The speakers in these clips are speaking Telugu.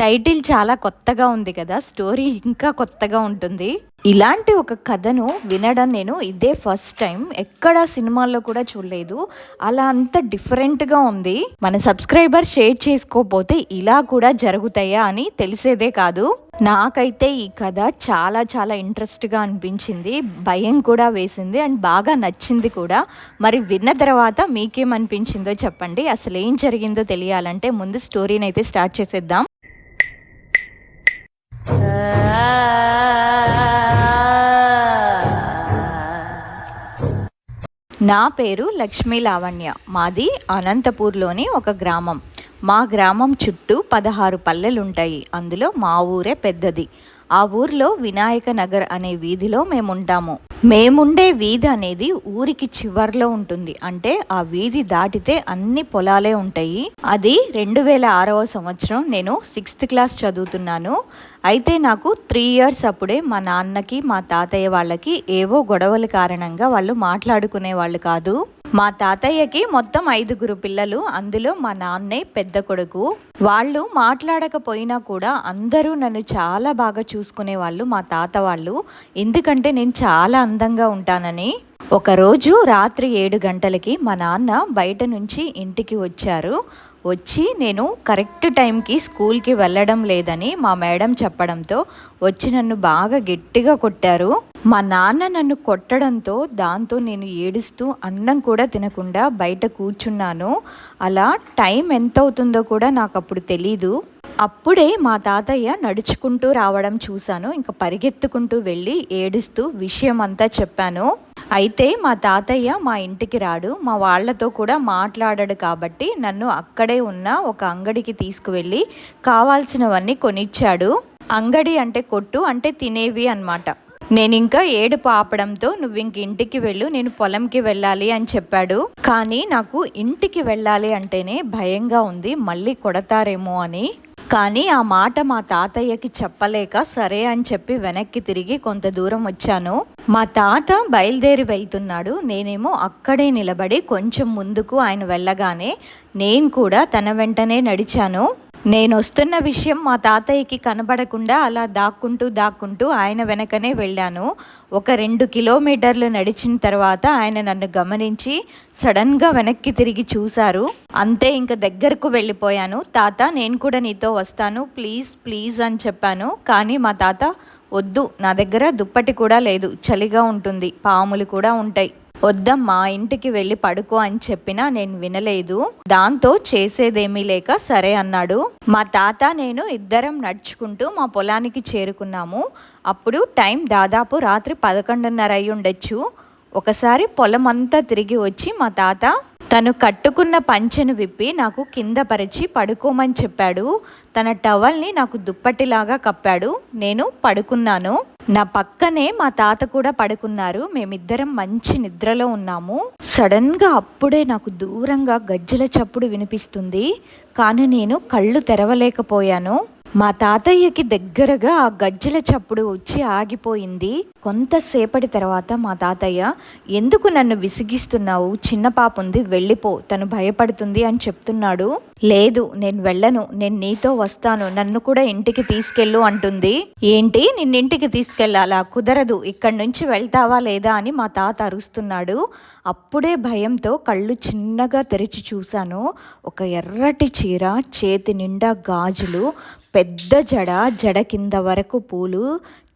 టైటిల్ చాలా కొత్తగా ఉంది కదా స్టోరీ ఇంకా కొత్తగా ఉంటుంది. ఇలాంటి ఒక కథను వినడం నేను ఇదే ఫస్ట్ టైం. ఎక్కడ సినిమాల్లో కూడా చూడలేదు. అలా అంత డిఫరెంట్గా ఉంది. మన సబ్స్క్రైబర్ షేర్ చేసుకోపోతే ఇలా కూడా జరుగుతాయా అని తెలిసేదే కాదు. నాకైతే ఈ కథ చాలా చాలా ఇంట్రెస్ట్గా అనిపించింది. భయం కూడా వేసింది అండ్ బాగా నచ్చింది కూడా. మరి విన్న తర్వాత మీకేమనిపించిందో చెప్పండి. అసలు ఏం జరిగిందో తెలియాలంటే ముందు స్టోరీని అయితే స్టార్ట్ చేసేద్దాం. నా పేరు లక్ష్మీ లావణ్య. మాది అనంతపూర్లోని ఒక గ్రామం. మా గ్రామం చుట్టూ పదహారు పల్లెలుంటాయి. అందులో మా ఊరే పెద్దది. ఆ ఊర్లో వినాయక నగర్ అనే వీధిలో మేముంటాము. మేముండే వీధి అనేది ఊరికి చివర్లో ఉంటుంది. అంటే ఆ వీధి దాటితే అన్ని పొలాలే ఉంటాయి. అది రెండు వేల ఆరవ సంవత్సరం నేను సిక్స్త్ క్లాస్ చదువుతున్నాను. అయితే నాకు త్రీ ఇయర్స్ అప్పుడే మా నాన్నకి మా తాతయ్య వాళ్ళకి ఏవో గొడవల కారణంగా వాళ్ళు మాట్లాడుకునే వాళ్ళు కాదు. మా తాతయ్యకి మొత్తం ఐదుగురు పిల్లలు. అందులో మా నాన్నే పెద్ద కొడుకు. వాళ్ళు మాట్లాడకపోయినా కూడా అందరూ నన్ను చాలా బాగా చూసుకునే వాళ్ళు మా తాత వాళ్ళు. ఎందుకంటే నేను చాలా అందంగా ఉంటానని. ఒకరోజు రాత్రి ఏడు గంటలకి మా నాన్న బయట నుంచి ఇంటికి వచ్చారు. వచ్చి నేను కరెక్ట్ టైంకి స్కూల్కి వెళ్ళడం లేదని మా మేడం చెప్పడంతో వచ్చి నన్ను బాగా గట్టిగా కొట్టారు. మా నాన్న నన్ను కొట్టడంతో దాంతో నేను ఏడుస్తూ అన్నం కూడా తినకుండా బయట కూర్చున్నాను. అలా టైం ఎంత అవుతుందో కూడా నాకు అప్పుడు తెలీదు. అప్పుడే మా తాతయ్య నడుచుకుంటూ రావడం చూశాను. ఇంకా పరిగెత్తుకుంటూ వెళ్ళి ఏడుస్తూ విషయం అంతా చెప్పాను. అయితే మా తాతయ్య మా ఇంటికి రాడు. మా వాళ్ళతో కూడా మాట్లాడాడు కాబట్టి నన్ను అక్కడే ఉన్న ఒక అంగడికి తీసుకువెళ్ళి కావాల్సినవన్నీ కొనిచ్చాడు. అంగడి అంటే కొట్టు అంటే తినేవి అనమాట నేను ఇంకా ఏడు పాపడంతో నువ్వు ఇంక ఇంటికి వెళ్ళు నేను పొలంకి వెళ్ళాలి అని చెప్పాడు. కానీ నాకు ఇంటికి వెళ్ళాలి అంటేనే భయంగా ఉంది. మళ్ళీ కొడతారేమో అని. కానీ ఆ మాట మా తాతయ్యకి చెప్పలేక సరే అని చెప్పి వెనక్కి తిరిగి కొంత దూరం వచ్చాను. మా తాత బయలుదేరి వెళ్తున్నాడు. నేనేమో అక్కడే నిలబడి కొంచెం ముందుకు ఆయన వెళ్ళగానే నేను కూడా తన వెంటనే నడిచాను. నేను వస్తున్న విషయం మా తాతయ్యకి కనబడకుండా అలా దాక్కుంటూ దాక్కుంటూ ఆయన వెనకనే వెళ్ళాను. ఒక రెండు కిలోమీటర్లు నడిచిన తర్వాత ఆయన నన్ను గమనించి సడన్గా వెనక్కి తిరిగి చూశారు. అంతే ఇంక దగ్గరకు వెళ్ళిపోయాను. తాత నేను కూడా నీతో వస్తాను. ప్లీజ్ ప్లీజ్ అని చెప్పాను. కానీ మా తాత వద్దు నా దగ్గర దుప్పటి కూడా లేదు. చలిగా ఉంటుంది. పాములు కూడా ఉంటాయి. వద్దమ్మా ఇంటికి వెళ్ళి పడుకో అని చెప్పినా నేను వినలేదు. దాంతో చేసేదేమీ లేక సరే అన్నాడు. మా తాత నేను ఇద్దరం నడుచుకుంటూ మా పొలానికి చేరుకున్నాము. అప్పుడు టైం దాదాపు రాత్రి పదకొండున్నర అయి ఉండొచ్చు. ఒకసారి పొలం అంతా తిరిగి వచ్చి మా తాత తను కట్టుకున్న పంచెను విప్పి నాకు కింద పరిచి పడుకోమని చెప్పాడు. తన టవల్ని నాకు దుప్పటిలాగా కప్పాడు. నేను పడుకున్నాను. నా పక్కనే మా తాత కూడా పడుకున్నారు. మేమిద్దరం మంచి నిద్రలో ఉన్నాము. సడన్గా అప్పుడే నాకు దూరంగా గజ్జల చప్పుడు వినిపిస్తుంది. కానీ నేను కళ్ళు తెరవలేకపోయాను. మా తాతయ్యకి దగ్గరగా ఆ గజ్జల చప్పుడు వచ్చి ఆగిపోయింది. కొంతసేపటి తర్వాత మా తాతయ్య ఎందుకు నన్ను విసిగిస్తున్నావు? చిన్న పాప ఉంది వెళ్ళిపో. తను భయపడుతుంది అని చెప్తున్నాడు. లేదు నేను వెళ్ళను. నేను నీతో వస్తాను. నన్ను కూడా ఇంటికి తీసుకెళ్ళు అంటుంది. ఏంటి? నిన్నింటికి తీసుకెళ్ళాలా? కుదరదు. ఇక్కడి నుంచి వెళ్తావా లేదా? అని మా తాత అరుస్తున్నాడు. అప్పుడే భయంతో కళ్ళు చిన్నగా తెరిచి చూశాను. ఒక ఎర్రటి చీర చేతి నిండా గాజులు పెద్ద జడ జడ కింద వరకు పూలు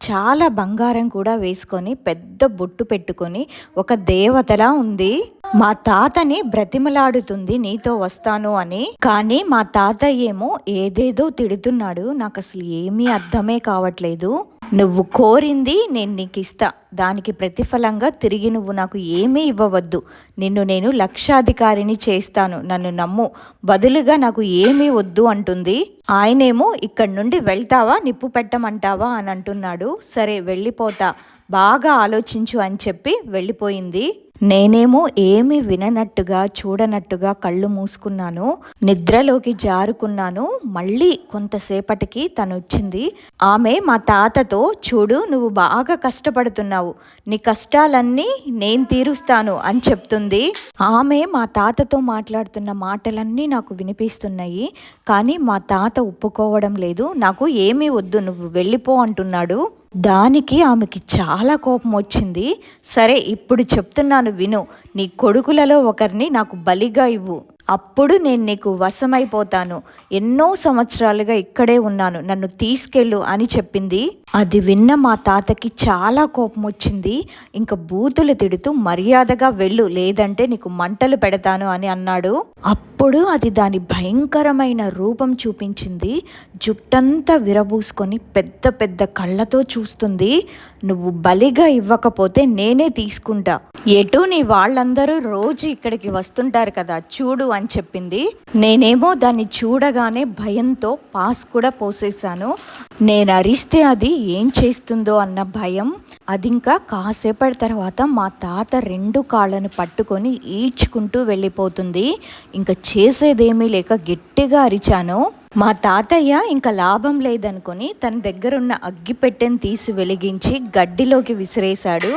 చాలా బంగారం కూడా వేసుకొని పెద్ద బొట్టు పెట్టుకొని ఒక దేవతలా ఉంది. మా తాతని బ్రతిమలాడుతుంది నీతో వస్తాను అని. కానీ మా తాత ఏమో ఏదేదో తిడుతున్నాడు నాకు అసలు ఏమీ అర్థమే కావట్లేదు. నువ్వు కోరింది నేను నీకు ఇస్తా దానికి ప్రతిఫలంగా తిరిగి నువ్వు నాకు ఏమీ ఇవ్వవద్దు. నిన్ను నేను లక్షాధికారిని చేస్తాను. నన్ను నమ్ము. బదులుగా నాకు ఏమీ వద్దు అంటుంది. ఆయనేమో ఇక్కడి నుండి వెళ్తావా? నిప్పు పెట్టమంటావా? అని అంటున్నాడు. సరే వెళ్ళిపోతా. బాగా ఆలోచించు అని చెప్పి వెళ్ళిపోయింది. నేనేమో ఏమి విననట్టుగా చూడనట్టుగా కళ్ళు మూసుకున్నాను నిద్రలోకి జారుకున్నాను మళ్ళీ కొంతసేపటికి తను వచ్చింది ఆమె మా తాతతో చూడు నువ్వు బాగా కష్టపడుతున్నావు నీ కష్టాలన్నీ నేను తీరుస్తాను అని చెప్తుంది. ఆమె మా తాతతో మాట్లాడుతున్న మాటలన్నీ నాకు వినిపిస్తున్నాయి కానీ మా తాత ఒప్పుకోవడం లేదు. నాకు ఏమీ వద్దు నువ్వు వెళ్ళిపో అంటున్నాడు. దానికి ఆమెకి చాలా కోపం వచ్చింది. సరే ఇప్పుడు చెప్తున్నాను విను. నీ కొడుకులలో ఒకరిని నాకు బలిగా ఇవ్వు. అప్పుడు నేను నీకు వశమైపోతాను. ఎన్నో సంవత్సరాలుగా ఇక్కడే ఉన్నాను. నన్ను తీసుకెళ్ళు అని చెప్పింది. అది విన్న మా తాతకి చాలా కోపం వచ్చింది. ఇంకా బూతులు తిడుతూ మర్యాదగా వెళ్ళు లేదంటే నీకు మంటలు పెడతాను అని అన్నాడు. అప్పుడు అది దాని భయంకరమైన రూపం చూపించింది. జుట్టంతా విరబూసుకొని పెద్ద పెద్ద కళ్ళతో చూస్తుంది. నువ్వు బలిగా ఇవ్వకపోతే నేనే తీసుకుంటా. ఎటు నీ వాళ్ళందరూ రోజు ఇక్కడికి వస్తుంటారు కదా చూడు అని చెప్పింది. నేనేమో దాన్ని చూడగానే భయంతో పాస్ కూడా పోసేశాను. నేను అరిస్తే అది ఏం చేస్తుందో అన్న భయం. అది ఇంకా కాసేపటి తర్వాత మా తాత రెండు కాళ్ళను పట్టుకొని ఈడ్చుకుంటూ వెళ్ళిపోతుంది. ఇంకా చేసేదేమీ లేక గట్టిగా అరిచాను. మా తాతయ్య ఇంకా లాభం లేదనుకొని తన దగ్గరున్న అగ్గిపెట్టెను తీసి వెలిగించి గడ్డిలోకి విసిరేశాడు.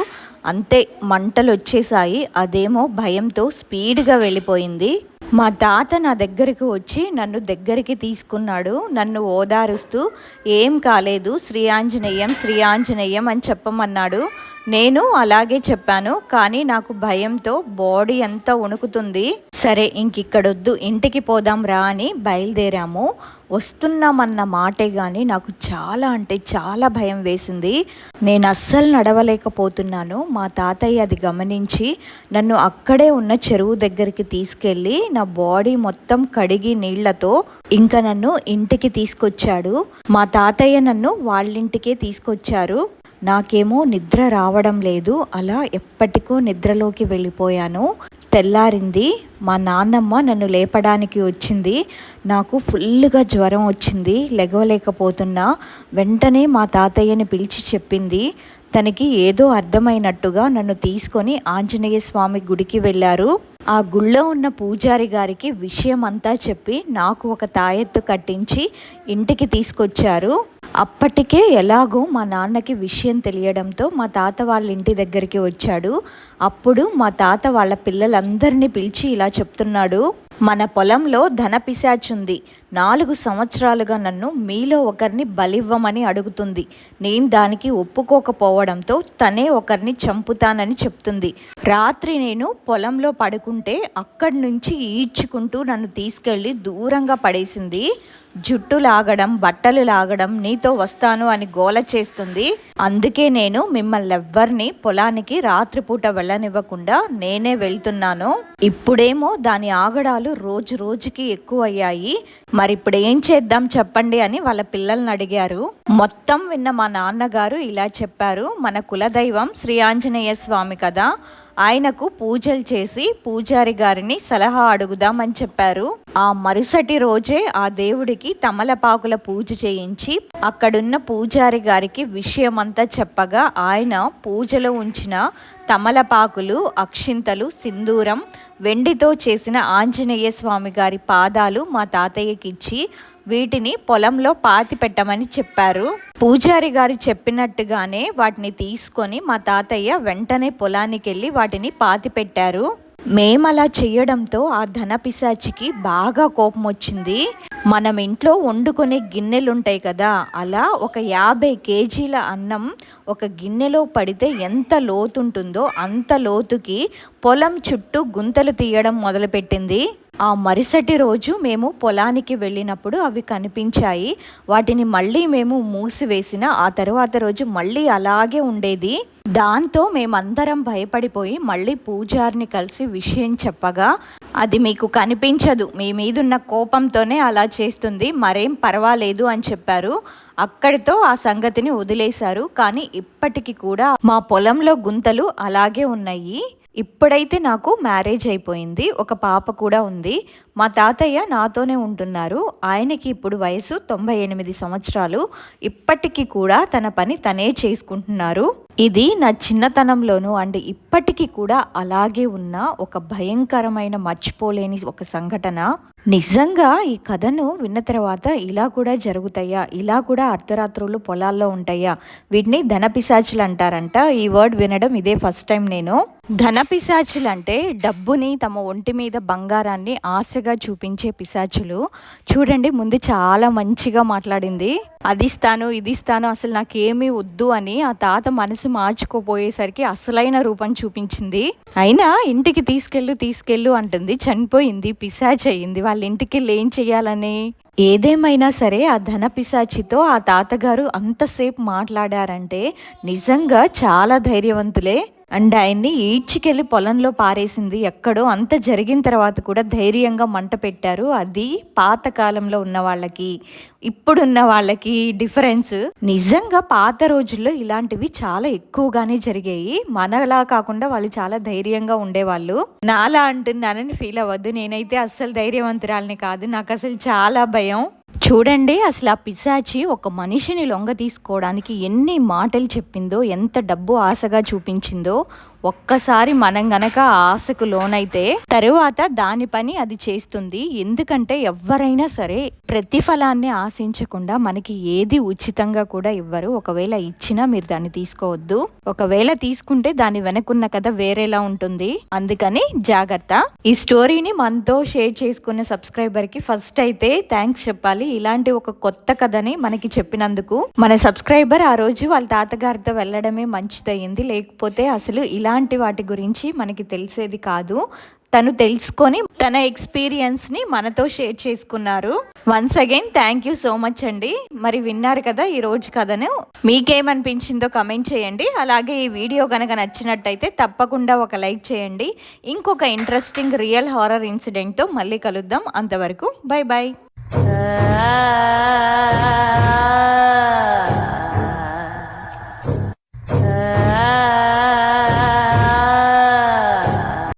అంతే మంటలు వచ్చేసాయి అదేమో భయంతో స్పీడ్గా వెళ్ళిపోయింది. మా తాత నా దగ్గరికి వచ్చి నన్ను దగ్గరికి తీసుకున్నాడు. నన్ను ఓదారుస్తూ ఏం కాలేదు శ్రీ ఆంజనేయం శ్రీ ఆంజనేయం అని చెప్పమన్నాడు. నేను అలాగే చెప్పాను కానీ నాకు భయంతో బాడీ అంతా వణుకుతుంది. సరే ఇంకిక్కడొద్దు ఇంటికి పోదాం రా అని బయలుదేరాము. వస్తున్నామన్న మాటే కానీ నాకు చాలా అంటే చాలా భయం వేసింది. నేను అస్సలు నడవలేకపోతున్నాను. మా తాతయ్య అది గమనించి నన్ను అక్కడే ఉన్న చెరువు దగ్గరికి తీసుకెళ్ళి నా బాడీ మొత్తం కడిగి నీళ్ళతో ఇంకా నన్ను ఇంటికి తీసుకొచ్చాడు. మా తాతయ్య నన్ను వాళ్ళింటికే తీసుకొచ్చారు. నాకేమో నిద్ర రావడం లేదు అలా ఎప్పటికో నిద్రలోకి వెళ్ళిపోయాను. తెల్లారింది మా నాన్నమ్మ నన్ను లేపడానికి వచ్చింది. నాకు ఫుల్గా జ్వరం వచ్చింది. లెగవలేకపోతున్నా వెంటనే మా తాతయ్యని పిలిచి చెప్పింది. తనకి ఏదో అర్థమైనట్టుగా నన్ను తీసుకొని ఆంజనేయ స్వామి గుడికి వెళ్ళారు. ఆ గుళ్ళో ఉన్న పూజారి గారికి విషయం అంతా చెప్పి నాకు ఒక తాయెత్తు కట్టించి ఇంటికి తీసుకొచ్చారు. అప్పటికే ఎలాగో మా నాన్నకి విషయం తెలియడంతో మా తాత వాళ్ళ ఇంటి దగ్గరికి వచ్చాడు. అప్పుడు మా తాత వాళ్ళ పిల్లలందరినీ పిలిచి ఇలా చెప్తున్నాడు మన పొలంలో ధన పిశాచుంది. నాలుగు సంవత్సరాలుగా నన్ను మీలో ఒకరిని బలివ్వమని అడుగుతుంది. నేను దానికి ఒప్పుకోకపోవడంతో తనే ఒకరిని చంపుతానని చెప్తుంది. రాత్రి నేను పొలంలో పడుకుంటే అక్కడి నుంచి ఈడ్చుకుంటూ నన్ను తీసుకెళ్ళి దూరంగా పడేసింది. జుట్టు లాగడం బట్టలు లాగడం నీతో వస్తాను అని గోల చేస్తుంది. అందుకే నేను మిమ్మల్ని ఎవ్వరిని పొలానికి రాత్రిపూట వెళ్ళనివ్వకుండా నేనే వెళ్తున్నాను. ఇప్పుడేమో దాని ఆగడాలు రోజు రోజుకి ఎక్కువ అయ్యాయి మరి ఇప్పుడు ఏం చేద్దాం చెప్పండి అని వాళ్ళ పిల్లల్ని అడిగారు. మొత్తం విన్న మా నాన్నగారు ఇలా చెప్పారు. మన కులదైవం శ్రీ ఆంజనేయ స్వామి కదా ఆయనకు పూజలు చేసి పూజారి గారిని సలహా అడుగుదామని చెప్పారు. ఆ మరుసటి రోజే ఆ దేవుడికి తమలపాకుల పూజ చేయించి అక్కడున్న పూజారి గారికి విషయమంతా చెప్పగా ఆయన పూజలో ఉంచిన తమలపాకులు అక్షింతలు సింధూరం వెండితో చేసిన ఆంజనేయ స్వామి గారి పాదాలు మా తాతయ్యకిచ్చి వీటిని పొలంలో పాతి పెట్టమని చెప్పారు. పూజారి గారు చెప్పినట్టుగానే వాటిని తీసుకొని మా తాతయ్య వెంటనే పొలానికి వెళ్ళి వాటిని పాతి పెట్టారు. మేము అలా చేయడంతో ఆ ధన పిశాచికి బాగా కోపం వచ్చింది మనం ఇంట్లో వండుకునే గిన్నెలు ఉంటాయి కదా అలా ఒక యాభై కేజీల అన్నం ఒక గిన్నెలో పడితే ఎంత లోతుంటుందో అంత లోతుకి పొలం చుట్టూ గుంతలు తీయడం మొదలుపెట్టింది. ఆ మరుసటి రోజు మేము పొలానికి వెళ్ళినప్పుడు అవి కనిపించాయి. వాటిని మళ్ళీ మేము మూసివేసిన ఆ తరువాత రోజు మళ్ళీ అలాగే ఉండేది. దాంతో మేమందరం భయపడిపోయి మళ్ళీ పూజారిని కలిసి విషయం చెప్పగా అది మీకు కనిపించదు. మీ మీదున్న కోపంతోనే అలా చేస్తుంది. మరేం పర్వాలేదు అని చెప్పారు. అక్కడితో ఆ సంగతిని వదిలేశారు. కానీ ఇప్పటికీ కూడా మా పొలంలో గుంతలు అలాగే ఉన్నాయి. ఇప్పుడైతే నాకు మ్యారేజ్ అయిపోయింది. ఒక పాప కూడా ఉంది. మా తాతయ్య నాతోనే ఉంటున్నారు. ఆయనకి ఇప్పుడు వయసు తొంభై ఎనిమిది సంవత్సరాలు. ఇప్పటికీ కూడా తన పని తనే చేసుకుంటున్నారు. ఇది నా చిన్నతనంలోనూ అండ్ ఇప్పటికీ కూడా అలాగే ఉన్న ఒక భయంకరమైన మర్చిపోలేని ఒక సంఘటన. నిజంగా ఈ కథను విన్న తర్వాత ఇలా కూడా జరుగుతాయా? ఇలా కూడా అర్ధరాత్రులు పొలాల్లో ఉంటాయా? వీటిని ధనపిశాచులు అంటారంట. ఈ వర్డ్ వినడం ఇదే ఫస్ట్ టైం నేను. ధనపిశాచులు అంటే డబ్బుని తమ ఒంటి మీద బంగారాన్ని ఆశగా చూపించే పిశాచులు. చూడండి ముందు చాలా మంచిగా మాట్లాడింది. అది ఇస్తాను ఇది ఇస్తాను అసలు నాకేమీ వద్దు అని ఆ తాత మనసు మార్చుకోపోయేసరికి అసలైన రూపం చూపించింది. అయినా ఇంటికి తీసుకెళ్ళు తీసుకెళ్ళు అంటుంది. చనిపోయింది పిశాచ్ అయ్యింది. వాళ్ళ ఇంటికి వెళ్ళి ఏం చెయ్యాలని ఏదేమైనా సరే ఆ ధన పిశాచితో ఆ తాతగారు అంతసేపు మాట్లాడారంటే నిజంగా చాలా ధైర్యవంతులే. అండ్ ఆయన్ని ఈడ్చికెళ్ళి పొలంలో పారేసింది ఎక్కడో అంత జరిగిన తర్వాత కూడా ధైర్యంగా మంట పెట్టారు. అది పాత కాలంలో ఉన్న వాళ్ళకి ఇప్పుడున్న వాళ్ళకి డిఫరెన్స్. నిజంగా పాత రోజుల్లో ఇలాంటివి చాలా ఎక్కువగానే జరిగాయి. మనలా కాకుండా వాళ్ళు చాలా ధైర్యంగా ఉండేవాళ్ళు. నాలా అంటున్నానని ఫీల్ అవ్వద్దు. నేనైతే అస్సలు ధైర్యవంతురాలని కాదు. నాకు అసలు చాలా భయం. చూడండి అసలు ఆ పిశాచి ఒక మనిషిని లొంగ తీసుకోవడానికి ఎన్ని మాటలు చెప్పిందో ఎంత డబ్బు ఆశగా చూపించిందో ఒక్కసారి మనం గనక ఆశకు లోనైతే తరువాత దాని పని అది చేస్తుంది. ఎందుకంటే ఎవరైనా సరే ప్రతిఫలాన్ని ఆశించకుండా మనకి ఏది ఉచితంగా కూడా ఇవ్వరు. ఒకవేళ ఇచ్చినా మీరు దాన్ని తీసుకోవద్దు. ఒకవేళ తీసుకుంటే దాని వెనకున్న కథ వేరేలా ఉంటుంది. అందుకని జాగ్రత్త. ఈ స్టోరీని మనతో షేర్ చేసుకున్న సబ్స్క్రైబర్కి ఫస్ట్ అయితే థ్యాంక్స్ చెప్పాలి. ఇలాంటి ఒక కొత్త కథని మనకి చెప్పినందుకు మన సబ్స్క్రైబర్ ఆ రోజు వాళ్ళ తాతగారితో వెళ్ళడమే మంచిదయ్యింది లేకపోతే అసలు ఇలా ఇలాంటి వాటి గురించి మనకి తెలిసేది కాదు. తను తెలుసుకొని తన ఎక్స్పీరియన్స్ని మనతో షేర్ చేసుకున్నారు. Once again thank you so much అండి. మరి విన్నారు కదా ఈ రోజు కథను. మీకేమనిపించిందో కమెంట్ చేయండి. అలాగే ఈ వీడియో కనుక నచ్చినట్టయితే తప్పకుండా ఒక లైక్ చేయండి. ఇంకొక ఇంట్రెస్టింగ్ రియల్ హారర్ ఇన్సిడెంట్తో మళ్ళీ కలుద్దాం. అంతవరకు బై బాయ్